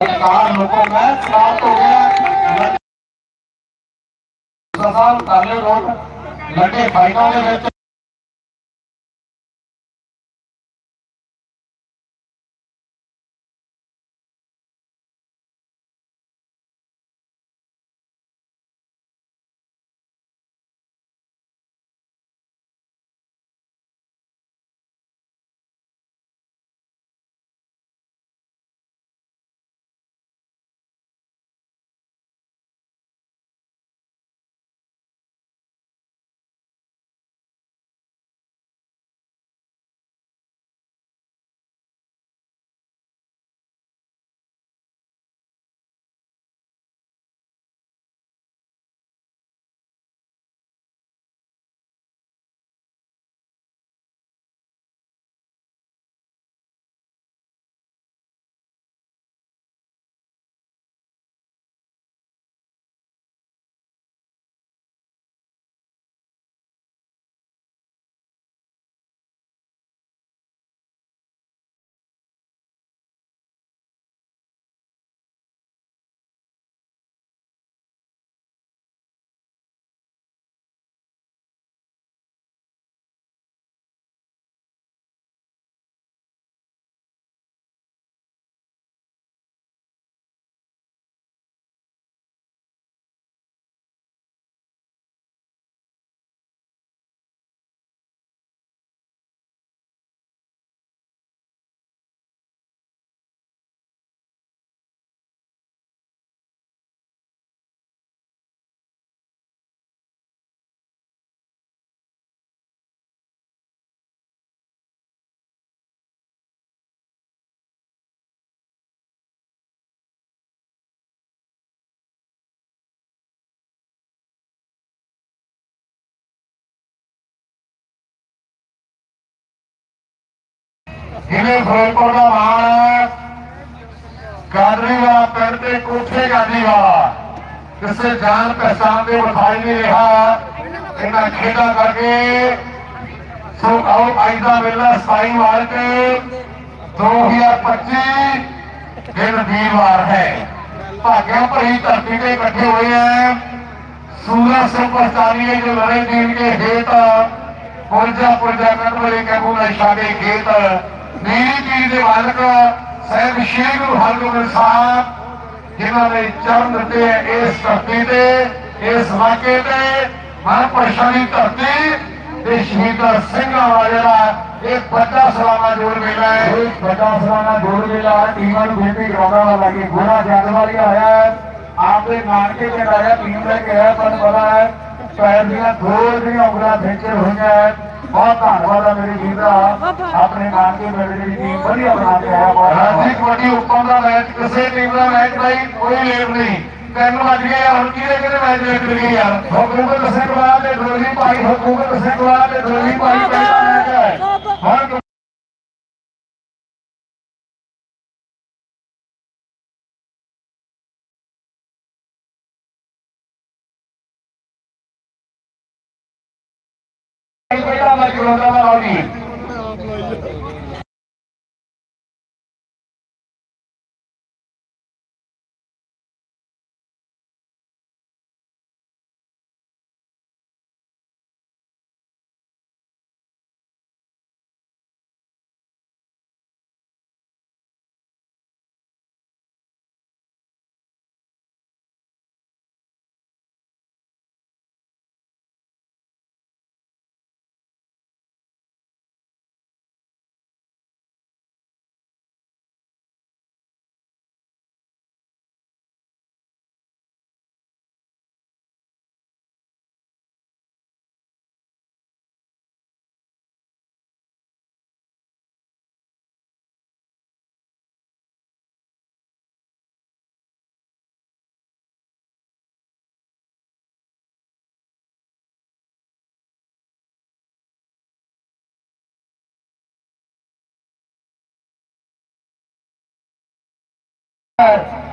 ਕਾਰ ਲੋਕੋ ਮੈਂ ਸਮਾਪਤ ਹੋ ਗਿਆ ਸਾਹਿਬ ਕਰ ਲਿਓ ਨੋਟ ਲੱਗੇ ਫਾਈਲਾਂ ਦੇ ਵਿੱਚ ਜ਼ਿਲ੍ਹੇ ਫਿਰੋਜ਼ਪੁਰ ਦਾ ਮਾਣ ਹੈ ਗਾਦਰੀ ਵਾਲਾ ਪਿੰਡ ਤੇ ਕੋਠੇ ਗਾਦਰੀ ਕਿਸੇ ਜਾਣ ਪਛਾਣ ਦੇ ਵਿਖਾਈ ਨਹੀਂ ਰਿਹਾ। ਇਹਨਾਂ ਖੇਡਾਂ ਕਰਕੇ ਸੋ ਆਓ ਅੱਜ ਦਾ ਵੇਲਾ 27 ਮਾਰਚ 2025 ਦਿਨ ਵੀਰਵਾਰ ਹੈ। ਭਾਗਿਆ ਭਰੀ ਧਰਤੀ ਤੇ ਇਕੱਠੇ ਹੋਏ ਹੈ ਸੂਰਜ ਸੁਪਰ ਚਾਲੀਏ ਜੋ ਲੜੇ ਦੀਨ ਕੇ ਹੇਤ ਪੁਰਜਾ ਪੁਰਜਾ ਕਟਵਲੇ ਕਬੂ ਨਾ ਸ਼ਾਦੇ ਖੇਤ। ਨੀਰੀ ਪੀਰ ਦੇ ਮਾਲਕ ਸਹਿਬ ਸ਼੍ਰੀ ਹਰਗੋਬਿੰਦ ਸਾਹਿਬ, ਜਿਨ੍ਹਾਂ ਨੇ ਚਰਨ ਦਿੱਤੇ ਇਸ ਧਰਤੀ ਤੇ, ਇਸ ਵਾਕੇ ਤੇ, ਮਨ ਪਰਸ਼ਾਨੀ ਧਰਤੀ ਤੇ ਸ਼ਹੀਦ ਸਿੰਘਾਂ ਵਾਲਾ ਜਿਹੜਾ ਇਹ ਵੱਡਾ ਸਲਾਮਾ ਜੋੜ ਮੇਲਾ ਹੈ। ਇਹ ਵੱਡਾ ਸਲਾਮਾ ਜੋੜ ਮੇਲਾ ਟੀਮਾਂ ਨੂੰ ਬੇਨਤੀ ਕਰਾਉਂਦਾ ਵਾ ਲਾਗੇ ਗੋਰਾ ਜੰਗ ਵਾਲੀ ਆਇਆ ਆਪਦੇ ਨਾਨਕੇ ਪਿੰਡ ਆਇਆ ਟੀਮ ਲੈ ਕੇ ਆਇਆ, ਤੁਹਾਨੂੰ ਪਤਾ ਹੈ। ਪੈਰ ਦੀਆਂ ਦੋ ਜਿਹੜੀਆਂ ਉਂਗਲਾਂ ਹੋਈਆਂ ਬਹੁਤ ਧੰਨਵਾਦ ਹੈ ਮੇਰੇ ਵੀਰ ਦਾ ਆਪਣੇ ਨਾਨਕੇ ਪਿੰਡ ਦੀ ਟੀਮ ਵਧੀਆ ਬਣਾ ਕੇ ਆਇਆ ਬਹੁਤ ਰਾਜੀ ਕਬੱਡੀ ਉੱਪਰ ਦਾ ਮੈਚ ਕਿਸੇ ਟੀਮ ਦਾ ਮੈਚ ਨਹੀਂ ਕੋਈ ਲੇਟ ਨਹੀਂ। ਤਿੰਨ ਵੱਜ ਗਏ ਯਾਰ ਹੁਣ ਕਿਹਦੇ ਕਿਹਦੇ ਮੈਚ ਲੇਟ ਗਏ ਯਾਰ? ਹਕੂਮਤ ਸਿੰਘ ਵਾਲਾ ਤੇ ਡੋਲੀ ਭਾਈ ਹਕੂਮਤ ਸਿੰਘ ਵਾਲਾ ਤੇ ਡੋਲੀ ਭਾਈ ਪਹਿਲਾ ਮੈਚ ਹੈ। ਹੁਣ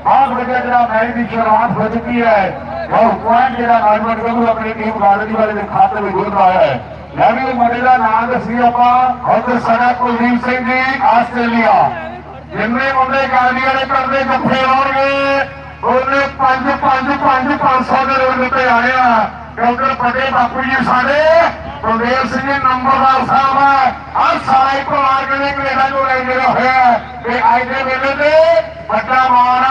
ਬਹੁਤ ਵੱਡਾ ਜਿਹੜਾ ਮੈਚ ਦੀ ਸ਼ੁਰੂਆਤ ਹੋ ਚੁੱਕੀ ਹੈ। ਉਹ ਪੁਆਇੰਟ ਜਿਹੜਾ ਨਾਜਮਨ ਗੱਭਰੂ ਆਪਣੀ ਟੀਮ ਗਾਰਡਨ ਵਾਲੇ ਦੇ ਖਾਤੇ ਵਿੱਚ ਜੁੜ ਰਿਹਾ ਹੈ। ਲੈ ਵੀ ਮੁੰਡੇ ਦਾ ਨਾਮ ਦੱਸੀ ਆਪਾਂ ਉਧਰ ਸਾਡਾ ਕੁਲਦੀਪ ਸਿੰਘ ਜੀ, ਆਸਟ੍ਰੇਲੀਆ। ਜਿੰਨੇ ਮੁੰਡੇ ਗਾਲੀਆਂ ਦੇ ਕਰਦੇ ਜੱਫੇ ਲਾਉਣਗੇ ਉਹਨੇ 5 5 5 500 ਦੇ ਰੋਡ ਉੱਤੇ ਆਏ ਕਿਉਂਕਿ ਵੱਡੇ ਬਾਪੂ ਜੀ ਸਾਡੇ ਬਲਦੇਵ ਸਿੰਘ ਜੀ ਨੰਬਰਦਾਰ ਸਾਹਿਬ ਆ। ਸਾਰੇ ਪਰਿਵਾਰ ਕਹਿੰਦੇ ਕੈਨੇਡਾ ਤੋਂ ਲੈ ਜਿਹੜਾ ਹੋਇਆ ਹੈ। ਤੇ ਅੱਜ ਦੇ ਵੇਲੇ ਤੇ ਵੱਡਾ ਮਾਣ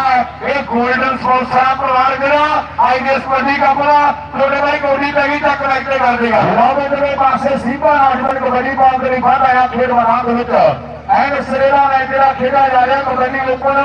ਇਹ 골ਡਨ ਸਪੋਰਟਸ ਪਰਿਵਾਰ ਜਿਹੜਾ ਅੱਜ ਦੇ ਕੱਪ ਦਾ ਤੁਹਾਡੇ ਬਾਈ ਗੋਡੀ ਪੈ ਗਈ ਤਾਂ ਕਨੈਕਟ ਕਰ ਦੇਗਾ। ਲਾਵੇ ਦੇ ਪਾਸੇ ਸੀਪਾ ਨਾਟਕ ਕਬੱਡੀ ਬਾਲ ਦੇ ਬਾਅਦ ਆਇਆ ਖੇਡ ਮੈਦਾਨ ਦੇ ਵਿੱਚ। ਐਨ ਸਿਰੇਲਾ ਮੈਚ ਜਿਹੜਾ ਖੇਡਿਆ ਜਾ ਰਿਹਾ, ਕਬੱਡੀ ਓਪਨ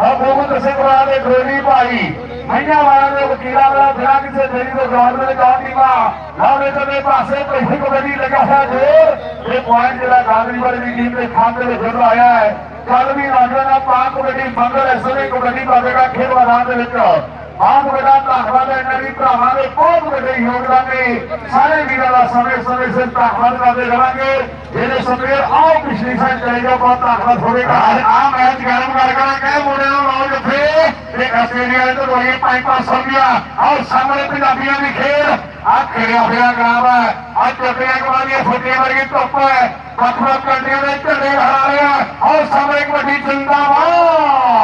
ਹਕੂਮਤ ਸਿੰਘ ਵਾਲਾ ਦੇ ਗੋਲੀ ਭਾਈ। ਮਈਆਂ ਵਾਲਾ ਦੇ ਵਕੀਲਾਂ ਦਾ ਬਿਨਾਂ ਕਿਸੇ ਦੇਰੀ ਤੋਂ ਗਰਾਊਂਡ ਦੇ ਵਿੱਚ ਆਉਣ ਟੀਮਾਂ ਲਾਵੇ ਦੇ ਪਾਸੇ ਪਹਿਲੀ ਕਬੱਡੀ ਲੱਗਾ ਹੈ ਜੋਰ। ਇਹ ਪੁਆਇੰਟ ਜਿਹੜਾ ਗਾਂਧੀ ਵਾਲੀ ਦੀ ਟੀਮ ਦੇ ਖਾਤੇ ਵਿੱਚ ਜੁੜ ਆਇਆ ਹੈ। ਕੱਲ ਵੀ ਨੌਜਵਾਨਾਂ ਪਾਕ ਕਬੱਡੀ ਮੰਗਲ ਐਸਏ ਕਬੱਡੀ ਪਾਵੇਗਾ ਖੇਡ ਮੈਦਾਨ ਦੇ ਵਿੱਚ ਆਪ ਬੜਾ ਧੰਨਵਾਦ ਹੈ ਇਹਨਾਂ ਦੀ ਭਰਾਵਾਂ ਦੇ ਬਹੁਤ ਵੱਡੇ ਯੋਗਦਾਨ ਨੇ। ਸਾਰੇ ਵੀਰਾਂ ਦਾ ਸਮੇਂ ਸਮੇਂ ਸਿਰ ਧੰਨਵਾਦ ਕਰਦੇ ਰਹਾਂਗੇ। ਜਿਹੜੇ ਸਮੇਂ ਆਓ ਪਿਛਲੀ ਸਾਈਡ ਚਲੇ ਜਾਓ, ਬਹੁਤ ਧੰਨਵਾਦ ਹੋਵੇਗਾ ਆ ਮੈਚ ਗਰਮ ਕਰ ਕਰ ਕੇ ਮੁੰਡੇ ਨੂੰ ਲਾਓ ਜੱਫੇ ਤੇ ਆਸਟ੍ਰੇਲੀਆ ਦੇ ਤੋਂ ਹੋਈ 5-500 ਰੁਪਇਆ ਆਓ ਸਾਹਮਣੇ ਪੰਜਾਬੀਆਂ ਦੀ ਖੇਡ। ਆ ਖੇਡਿਆ ਹੋਇਆ ਗਰਾਮ ਹੈ। ਆ ਚੱਟੀਆਂ ਕਮਾਦੀਆਂ ਫੁੱਟੀਆਂ ਵਰਗੀ ਧੁੱਪ ਹੈ। ਵੱਖ ਵੱਖ ਕੰਟਰੀਆਂ ਦੇ ਝੰਡੇ ਲਹਿਰਾ ਰਹੇ ਆ। ਆਓ ਸਾਹਮਣੇ ਇੱਕ ਵੱਡੀ ਜਿੰਦਾਬਾਦ।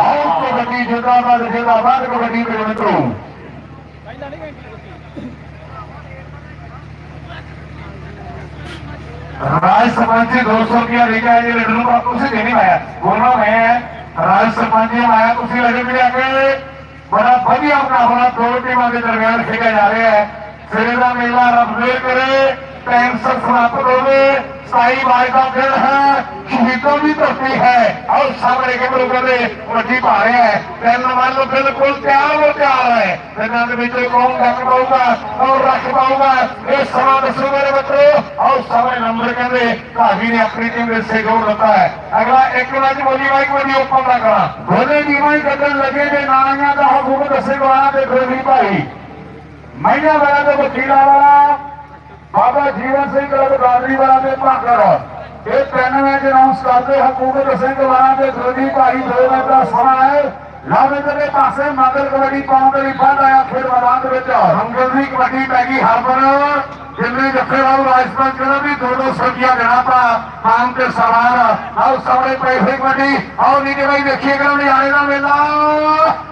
ਆਓ ਕਬੱਡੀ ਜਿੰਦਾਬਾਦ ਜਿੰਦਾਬਾਦ ਕਬੱਡੀ ਦੇ ਮਿੱਤਰੋ राज्य सरपंच से दो सौ रुपया लेकर आइए लड्डू बापू से देने आया बोलो मैं राज्य सरपंच ने आया तो उसी लड्डू भी आके बड़ा बढ़िया अपना होना दो टीमों के दरमियान खेला जा रहा है सिरे का मेला रब करे ਟਾਈਮ ਸਿਰ ਸਮਾਪਤ ਹੋਵੇ ਸਾਈ ਬਾਈ ਦਾ ਦਿਨ ਹੈ, ਸ਼ਹੀਦੋਂ ਦੀ ਧਰਤੀ ਹੈ। ਆਓ ਸਾਹਮਣੇ ਕੇ ਲੋਕਾਂ ਦੇ ਵੱਡੀ ਪਾ ਹੈ। ਤਿੰਨ ਵੱਲ ਬਿਲਕੁਲ ਤਿਆਰ ਹੋ ਤਿਆਰ ਹੈ। ਇਹਨਾਂ ਦੇ ਵਿੱਚ ਕੌਣ ਰੱਖ ਪਾਊਗਾ ਕੌਣ ਰੱਖ ਪਾਊਗਾ। ਇਹ ਸਮਾਂ ਦੱਸੋ ਮੇਰੇ ਬੱਚੋ ਆਓ ਸਾਹਮਣੇ ਨੰਬਰ ਕਹਿੰਦੇ, ਭਾਜੀ ਨੇ ਆਪਣੀ ਟੀਮ ਦੇ ਸਹਿਯੋਗ ਦਿੱਤਾ ਹੈ। ਅਗਲਾ ਇੱਕ ਮੈਚ ਬੋਲੀ ਬਾਈ ਕਬੱਡੀ ਓਪਨ ਦਾ ਕਰਾਂ। ਦੋਨੇ ਟੀਮਾਂ ਹੀ ਕੱਢਣ ਲੱਗੇ ਜੇ ਨਾਲੀਆਂ ਦਾ ਹਕੂਮਤ ਦੱਸੇ ਗਵਾਣਾ ਤੇ ਭਾਈ। ਮਹਿਲਾ ਵਾਲਾ ਤੇ ਵਕੀਲਾ ਵਾਲਾ। ਬਾਬਾ ਜੀਵਨ ਸਿੰਘ ਕਲਬ ਵਾਲਾ ਤੇ ਭਾਗਰ। ਇਹ ਤਿੰਨ ਮੈਚ ਅਨਾਉਂਸ ਕਰਦੇ, ਹਕੂਮਤ ਸਿੰਘ ਵਾਲਾ ਤੇ ਗੋਲੀ ਭਾਈ ਦੋ ਦਾ ਸਮਾਂ ਹੈ। ਲਾਵੇ ਦੇ ਪਾਸੇ ਮੰਗਲ ਕਬੱਡੀ ਪਾਉਣ ਦੇ ਲਈ ਬਾਅਦ ਆਇਆ ਖੇਡ ਮੈਦਾਨ ਦੇ ਵਿੱਚ। ਮੰਗਲ ਦੀ ਕਬੱਡੀ ਪੈ ਗਈ ਹਰਮਨ। ਜਿੰਨੇ ਜੱਫੇ ਰਾਜਸਥਾਨ ਕਹਿੰਦਾ ਵੀ ਦੋ ਦੋ ਸੌ ਰੁਪਇਆ ਦੇਣਾ ਪਾ ਆਮ ਤੇ ਸਵਾਲ ਆਓ ਸਾਹਮਣੇ ਪੈਸੇ ਕਬੱਡੀ। ਆਓ ਨੀਚੇ ਬਾਈ ਦੇਖੀਏ ਕਰੋ ਨਿਆਣੇ ਦਾ ਮੇਲਾ।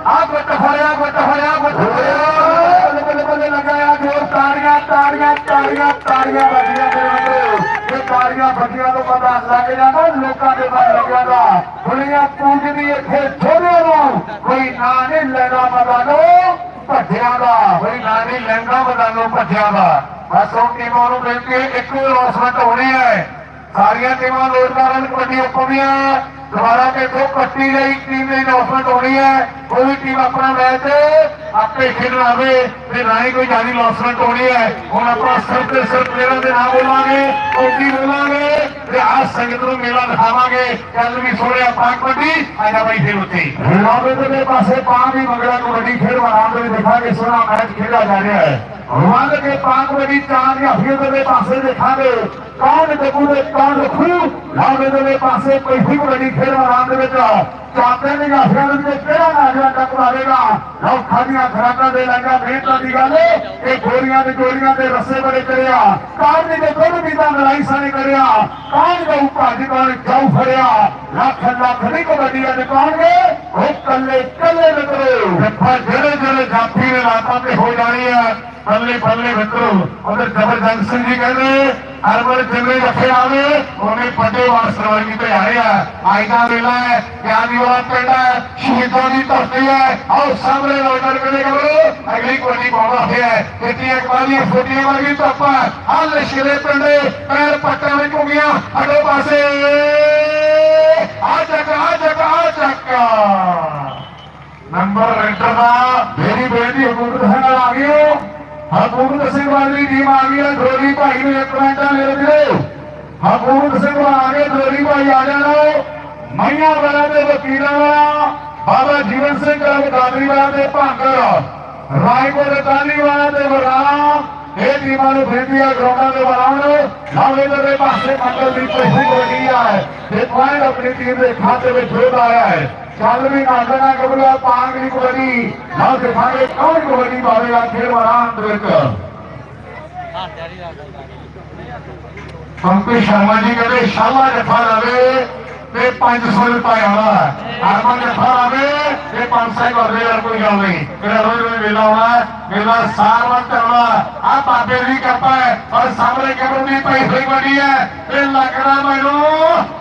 ਆ ਗੁੱਟ ਫੜਿਆ ਗੁੱਟ ਫੜਿਆ ਗੁੱਟ ਫੜਿਆ। ਬੱਲੇ ਲਗਾਇਆ ਜੋਰ ਤਾੜੀਆਂ ਤਾੜੀਆਂ ਤਾੜੀਆਂ ਤਾੜੀਆਂ ਵੱਜੀਆਂ ਮੇਰੇ ਵੱਲੋਂ ਇਹ ਤਾੜੀਆਂ ਵੱਜੀਆਂ ਤੋਂ ਪਤਾ ਲੱਗ ਜਾਂਦਾ ਲੋਕਾਂ ਦੇ ਮਨ ਲੱਗਿਆ ਦਾ। ਦੁਨੀਆ ਪੂਜਦੀ ਇੱਥੇ ਛੋੜਿਆਂ ਨੂੰ। ਕੋਈ ਨਾਂ ਨਹੀਂ ਲੈਣਾ ਮਦਾਨੋ ਭੱਜਿਆ ਦਾ। ਕੋਈ ਨਾਂ ਨਹੀਂ ਲੈਂਦਾ ਮਦਾਨੋ ਭੱਜਿਆ ਦਾ। ਬਸ ਉਹ ਟੀਮਾਂ ਨੂੰ ਬੇਨਤੀ ਹੈ ਇੱਕੋ ਅਨਾਉਂਸਮੈਂਟ ਹੋਣੀ ਹੈ। ਸਾਰੀਆਂ ਟੀਮਾਂ ਲੋੜਦਾਰਾਂ ਨੂੰ ਕਬੱਡੀ ਉਪਮੀਆਂ ਦੁਬਾਰਾ ਦੇਖੋ ਕੱਟੀ ਗਈ ਟੀਮ ਦੀ ਅਨਾਉਂਸਮੈਂਟ ਹੋਣੀ ਹੈ। ਕੋਈ ਵੀ ਟੀਮ ਆਪਣਾ ਮੈਚ ਆਪੇ ਖੇਡਣ ਆਵੇ ਤੇ ਨਾ ਹੀ ਕੋਈ ਜ਼ਿਆਦਾ ਅਨਾਉਂਸਮੈਂਟ ਹੋਣੀ ਹੈ। ਹੁਣ ਆਪਾਂ ਸਿਰਫ ਤੇ ਸਿਰਫ ਪਲੇਅਰਾਂ ਦੇ ਨਾਮ ਬੋਲਾਂਗੇ ਕੋਟੀ ਬੋਲਾਂਗੇ ਤੇ ਆਹ ਸੰਗਤ ਨੂੰ ਮੇਲਾ ਦਿਖਾਵਾਂਗੇ। ਕੱਲ ਵੀ ਸੋਹਣਿਆ ਪਾਕ ਕਬੱਡੀ ਆਜਾ ਬਾਈ ਫੇਰ ਉੱਤੇ ਲਾਵੇ ਦੇ ਪਾਸੇ ਪਾਂ ਵੀ ਮੰਗਲਾ ਕਬੱਡੀ ਖੇਡ ਮੈਦਾਨ ਦੇ ਵਿੱਚ ਦਿਖਾਂਗੇ, ਸੋਹਣਾ ਮੈਚ ਖੇਡਿਆ ਜਾ ਰਿਹਾ ਹੈ। ਰੰਗ ਕੇ ਪਾਕ ਕਬੱਡੀ ਚਾਰ ਜਾਂ ਦੇ ਪਾਸੇ ਦੇਖਾਂਗੇ। ਕੌਣ ਜੱਗੂ ਦੇ, ਕੌਣ ਖੂ ਲਾਵੇ ਦੇ ਪਾਸੇ ਕੋਈ ਵੀ ਕਬੱਡੀ ਖੇਡ ਮੈਦਾਨ ਦੇ ਵਿੱਚ। ਚਾਪੇ ਦੇ ਗਾਫਿਆਂ ਦੇ ਵਿੱਚ ਕਿਹੜਾ ਨਾਗਰਾ ਟੱਕਰਾਵੇਗਾ ਲਓ ਖਾਦੀਆਂ ਖਰਾਕਾਂ ਦੇ ਲੰਗਾ ਮਿਹਨਤਾਂ ਦੀ ਗੱਲ। ਇਹ ਗੋਲੀਆਂ ਦੇ ਗੋਲੀਆਂ ਦੇ ਰਸੇ ਬੜੇ ਕਰਿਆ। ਕੌਣ ਨੇ ਦੁੱਧ ਪੀਤਾ ਲੜਾਈ ਸਾਨੇ ਕਰਿਆ? ਕੌਣ ਦੇ ਭੱਜ ਕੌਣ ਜਾਉ ਫੜਿਆ? ਲੱਖ ਲੱਖ ਦੀ ਕਬੱਡੀ ਅੱਜ ਕੌਣਗੇ ਉਹ ਕੱਲੇ ਕੱਲੇ ਨਿਕਲੇ ਜੱਫਾ ਜਿਹੜੇ ਜਿਹੜੇ ਜਾਫੀ ਨੇ ਰਾਤਾਂ ਤੇ ਹੋ ਜਾਣੀ ਆ। ਬੱਲੇ ਬੱਲੇ ਮਿੱਤਰੋ ਉਧਰ ਜਬਰਦਸਤ ਸਿੰਘ ਜੀ ਕਹਿੰਦੇ ਅਰਬਲ ਜਿੰਨੇ ਜੱਫੇ ਆਵੇ, ਉਹਨੇ ਵੱਡੇ ਵਾਸਰ ਵਰਗੀ ਤੇ ਆਏ ਆ। ਅੱਜ ਵੇਲਾ ਹੈ ਗਿਆਨੀ ਵਾਲਾ ਪਿੰਡ ਹੈ, ਸ਼ਹੀਦਾਂ ਦੀ ਧਰਤੀ ਹੈ। ਆਓ, ਸਾਹਮਣੇ ਲੋਟਰ ਕਿਹੜੇ ਕਰੋ ਅਗਲੀ ਕੋਟੀ ਪਾਉਣਾ ਹੋਇਆ ਹੈ। ਕਿਤਨੀਆਂ ਫੁੱਟੀਆਂ ਵਰਗੀ ਧੁੱਪ ਹੱਲ ਸ਼ਿਰੇ ਪਿੰਡੇ, ਪੈਰ ਪੱਟਾਂ ਵਿੱਚ ਘੁੰਮੀਆਂ। ਅਗਲੇ ਪਾਸੇ। ਆ ਚੱਕ ਆ ਚੱਕ ਆ ਚੱਕ। ਨੰਬਰ ਰੈਂਟਰ ਦਾ, ਮੇਰੀ ਬੇਟੀ ਹਕੂਮਤ ਸਿੰਘ ਆ ਗਿਓ ਹਕੂਮਤ ਸਿੰਘ ਵਾਲੀ ਟੀਮ ਆ ਗਈ ਹੈ ਗੋਲੀ ਭਾਈ ਨੂੰ ਇੱਕ ਮਿੰਟ ਮੇਰੇ ਵੀਰੋ। ਹਕੂਮਤ ਸਿੰਘ ਆ ਗਏ ਗੋਲੀ ਭਾਈ ਆ ਜਾਣਾ ਮਈਆਂ ਵਾਲਾ ਦੇ ਵਕੀਲਾਂ ਵਾਲਾ, ਬਾਬਾ ਜੀਵਨ ਸਿੰਘ ਕਲਬ ਗਾਦਰੀ ਵਾਲਾ ਦੇ ਭਾਂਗਰ ਰਾਏਪੁਰ ਟਾਲੀ ਵਾਲਾ ਦੇ ਵਰਾਣਾ ਇਹ ਟੀਮਾਂ ਨੂੰ ਬੇਨਤੀ ਹੈ ਗਰਾਊਂਡਾਂ ਦੇ ਬਣਾਉਣ ਲਾਵੇ ਦੇ ਪਾਸੇ ਮੰਡਲ ਦੀ ਪੈਸੇ ਕੋਟੀ ਹੈ ਤੇ ਪੁਆਇੰਟ ਆਪਣੀ ਟੀਮ ਦੇ ਖਾਤੇ ਵਿੱਚ ਜੋੜ ਆਇਆ ਹੈ। ਚੱਲ ਵੀ ਨਾਗਣਾ ਕਬਲਾ ਪਾਂਗ ਦੀ ਕਬੱਡੀ ਨਾ ਦਿਖਾਵੇ ਕੌਣ ਕਬੱਡੀ ਪਾਵੇਗਾ ਖੇਡ ਮੈਦਾਨ ਦੇ ਵਿੱਚ ਪੰਪੀ ਸ਼ਰਮਾ ਜੀ ਕਹਿੰਦੇ ਸ਼ਾਲਾ ਤੇ 500 ਰੁਪਏ ਆਉਣਾ ਹਰਮਨ ਜੱਥਾ ਆਵੇ ਤੇ 500 ਕਰ ਯਾਰ ਕੋਈ ਗੱਲ ਨਹੀਂ। ਮੇਰਾ ਰੋਜ਼ ਰੋਜ਼ ਵੇਲਾ ਆਉਣਾ ਮੇਰਾ ਸਾਰਵਨ ਕਰਵਾ ਆ ਬਾਬੇ ਦੀ ਕਿਰਪਾ ਹੈ ਔਰ ਸਾਹਮਣੇ ਕਬਰ ਦੀ ਪਈ ਹੋਈ ਬੜੀ ਹੈ। ਇਹ ਲੱਗਦਾ ਮੈਨੂੰ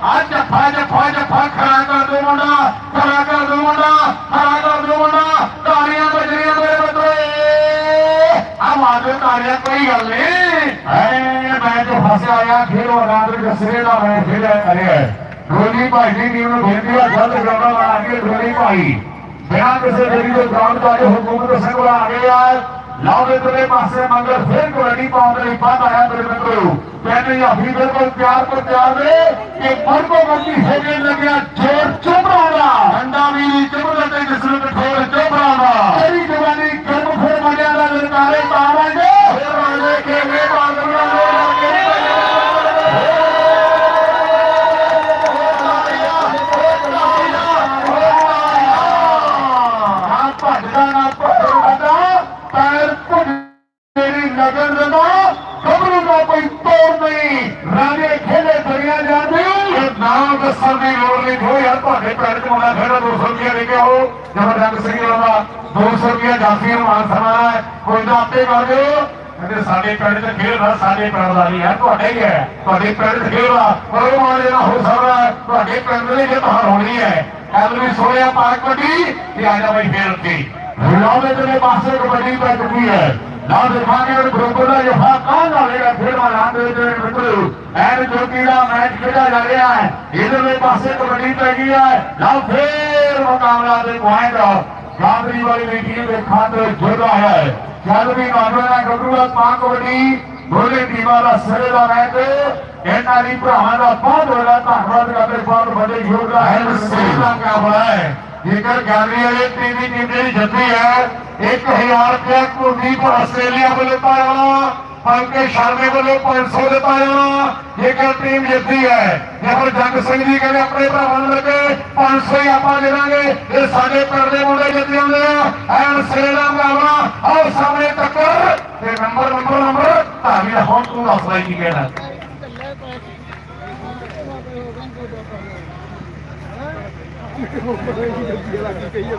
ਆ ਜੱਫਾ ਜੱਫਾ ਜੱਫਾ ਖੜਾ ਕਰ ਦੋ ਮੁੰਡਾ ਖੜਾ ਕਰ ਦੋ ਮੁੰਡਾ ਖੜਾ ਕਰ ਦੋ ਮੁੰਡਾ, ਤਾੜੀਆਂ ਵੱਜਣੀਆਂ ਮੇਰੇ ਬੱਚੇ ਆ ਮਾਦੇ ਤਾੜੀਆਂ ਕੋਈ ਗੱਲ ਨਹੀਂ। ਐ ਮੈਂ ਤੇ ਫਸਿਆ ਆਇਆ ਖੇਡੋ ਆਨੰਦ ਜਸਰੇ ਦਾ ਮੈਂ ਖੇਡਿਆ ਕਰਿਆ ਢੋਲੀ ਭਾਈ ਦੀ ਟੀਮ ਨੂੰ ਬੇਨਤੀ ਹੈ ਜਲਦ ਕੇ ਢੋਲੀ ਭਾਈ। ਬਿਨਾਂ ਕਿਸੇ ਦੇਰੀ ਦੇ ਗਰਾਊਂਡ ਦਾ ਜੋ ਹੁਕੂਮਤ ਸਿੰਘ ਆ ਗਿਆ। ਲਾਓ ਦੇ ਪਾਸੇ ਮੰਗਲ ਫਿਰ ਕਬੱਡੀ ਪਾਉਣ ਦੇ ਲਈ ਬਾਹਰ ਆਇਆ ਮੇਰੇ ਮਿੱਤਰੋ। ਕਹਿੰਦੇ ਆਫੀ ਬਿਲਕੁਲ ਤਿਆਰ ਕੋ ਤਿਆਰ ਨੇ ਕਿ ਮਰਕੋ ਮਰਦੀ ਹੋ ਲੱਗਿਆ ਜੋਰ ਚੁਬਰਾਉਣਾ ਠੰਡਾ ਵੀ ਚੁਬਰ ਤੇ ਜਿਸ ਨੂੰ ਠੋਰ ਚੁਬਰਾਉਣਾ ਤੇਰੀ ਦੀ ਯਾਰ ਤੁਹਾਡੇ ਪੈਰ ਚ ਮੁੰਡਾ ਖੇਡਾ 200 ਰੁਪਏ ਲੈ ਕੇ ਆਓ। ਜਬਰਦਸਤ ਸਿੰਘ ਵਾਲਾ 200 ਰੁਪਏ ਜਾਫੀ ਨੂੰ ਮਾਨ ਸਨਮਾਨ ਹੈ। ਕੋਈ ਨਾ ਆਪੇ ਕਰ ਦਿਓ। ਕਹਿੰਦੇ ਸਾਡੇ ਪਿੰਡ ਚ ਖੇਡਦਾ ਸਾਡੇ ਪਿੰਡ ਦਾ ਨਹੀਂ ਹੈ, ਤੁਹਾਡੇ ਹੀ ਹੈ। ਤੁਹਾਡੇ ਪਿੰਡ ਚ ਖੇਡਦਾ ਪਰ ਉਹ ਮਾਲੇ ਨਾ ਹੋ ਸਕਦਾ ਤੁਹਾਡੇ ਪਿੰਡ ਦੇ ਜੇ ਤਾਂ ਹੋਣੀ ਹੈ। ਕੱਲ ਵੀ ਸੋਇਆ ਪਾਰਕ ਵੱਡੀ, ਤੇ ਆ ਬਈ ਫੇਰ ਉੱਤੇ ਲਾਵੇ ਦੇ ਪਾਸੇ ਕਬੱਡੀ ਪੈ ਚੁੱਕੀ ਹੈ। ਨਾ ਦਿਖਾਣੇ ਉਹ ਗਰੁੱਪ ਦਾ ਜਫਾ ਕੌਣ ਨਾਲੇਗਾ ਫਿਰ ਮਾਲਾਂ ਦੇ ਦੇ ਮਿੱਤਰੋ ਐਨ ਦਾ ਮੈਚ ਖੇਡਿਆ ਜਾ ਰਿਹਾ ਹੈ ਇਹਦੇ ਪਾਸੇ ਕਬੱਡੀ ਪੈ ਗਈ ਹੈ। ਲਓ ਫੇਰ ਮੁਕਾਬਲਾ ਦੇ ਪੁਆਇੰਟ ਗਾਂਧਰੀ ਵਾਲੀ ਦੀ ਟੀਮ ਦੇ ਖਾਤੇ ਜੁੜਦਾ ਹੈ। ਜਦ ਵੀ ਮਾਨਵਨਾ ਗੱਭਰੂਆ ਪਾਂ ਕਬੱਡੀ ਦੋਨੇ ਟੀਮਾਂ ਦਾ ਸਿਰੇ ਦਾ ਮੈਚ। ਇਹਨਾਂ ਦੀ ਭਰਾਵਾਂ ਦਾ ਬਹੁਤ ਵੱਡਾ ਧੰਨਵਾਦ ਕਰਦੇ ਬਹੁਤ ਵੱਡੇ ਯੋਗਦਾਨ ਹੈ ਸਿਰੇ ਦਾ ਮੁਕਾਬਲਾ ਹੈ। ਜੇਕਰ ਗੈਲਰੀ ਵਾਲੇ ਟੀਮ ਦੀ ਟੀਮ ਹੈ 1000 ਰੁਪਏ ਕੁਲਦੀਪ ਆਸਟ੍ਰੇਲੀਆ ਵੱਲੋਂ ਪਾਇਆ ਜਾਣਾ ਪੰਕਜ ਸ਼ਰਮੇ ਵੱਲੋਂ 500 ਦਿੱਤਾ ਜਾਣਾ, ਜੇਕਰ ਟੀਮ ਜਿੱਤੀ ਹੈ, ਜੇਕਰ ਜੰਗ ਸਿੰਘ ਜੀ ਕਹਿੰਦੇ ਆਪਣੇ ਭਰਾਵਾਂ ਨੂੰ ਲੱਗੇ 500 ਹੀ ਆਪਾਂ ਦੇ ਇਹ ਸਾਡੇ ਪਿੰਡ ਦੇ ਮੁੰਡੇ ਜਿੱਤ ਆਉਂਦੇ ਆ, ਐਨ ਸਿਰੇ ਦਾ ਮੁਕਾਬਲਾ, ਆਓ ਸਾਹਮਣੇ ਟੱਕਰ, ਤੇ ਨੰਬਰ ਨੰਬਰ ਨੰਬਰ ਧਾਰੀ ਹੁਣ ਤੂੰ ਦੱਸ ਲਈ ਕੀ ਕਹਿਣਾ।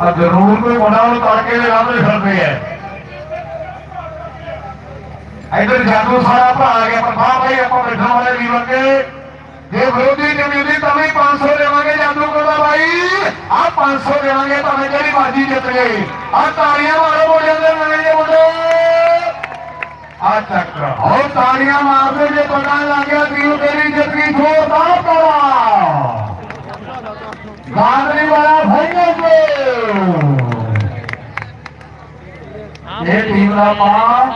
ਆ ਜ਼ਰੂਰ ਕੋਈ ਬੜਾ ਉਹ ਤੜਕੇ ਦੇ ਰਾਹ ਤੇ ਫਿਰਦੇ ਐ ਇਧਰ ਜਾਦੂ ਸਾਰਾ ਭਰਾ ਆ ਗਿਆ ਪ੍ਰਭਾ ਭਾਈ ਆਪਾਂ ਬੈਠਣ ਵਾਲੇ ਵੀ ਵਰਗੇ ਜੇ ਵਿਰੋਧੀ ਟੀਮ ਜਿੱਤੀ ਤਾਂ ਵੀ 500 ਦੇਵਾਂਗੇ ਜਾਦੂ ਕੋਲਾ ਭਾਈ ਆ 500 ਦੇਵਾਂਗੇ, ਭਾਵੇਂ ਜਿਹੜੀ ਬਾਜੀ ਜਿੱਤ ਗਈ ਆ ਤਾੜੀਆਂ ਮਾਰੋ ਮੋੜਿਆਂ ਦੇ ਨਵੇਂ ਜੇ ਮੁੰਡੇ ਆ ਚੱਕ ਹੋ, ਤਾੜੀਆਂ ਮਾਰਦੇ ਜੇ ਪਤਾ ਲੱਗ ਗਿਆ ਤੇਰੀ ਜਿੱਤ ਗਈ ਜ਼ੋਰਦਾਰ ਤਾੜਾ ਗਾਂਧਰੀ ਵਾਲਾ ਭਾਈਓ ਜੀ ਇਹ ਟੀਮ ਦਾ ਮਾਂ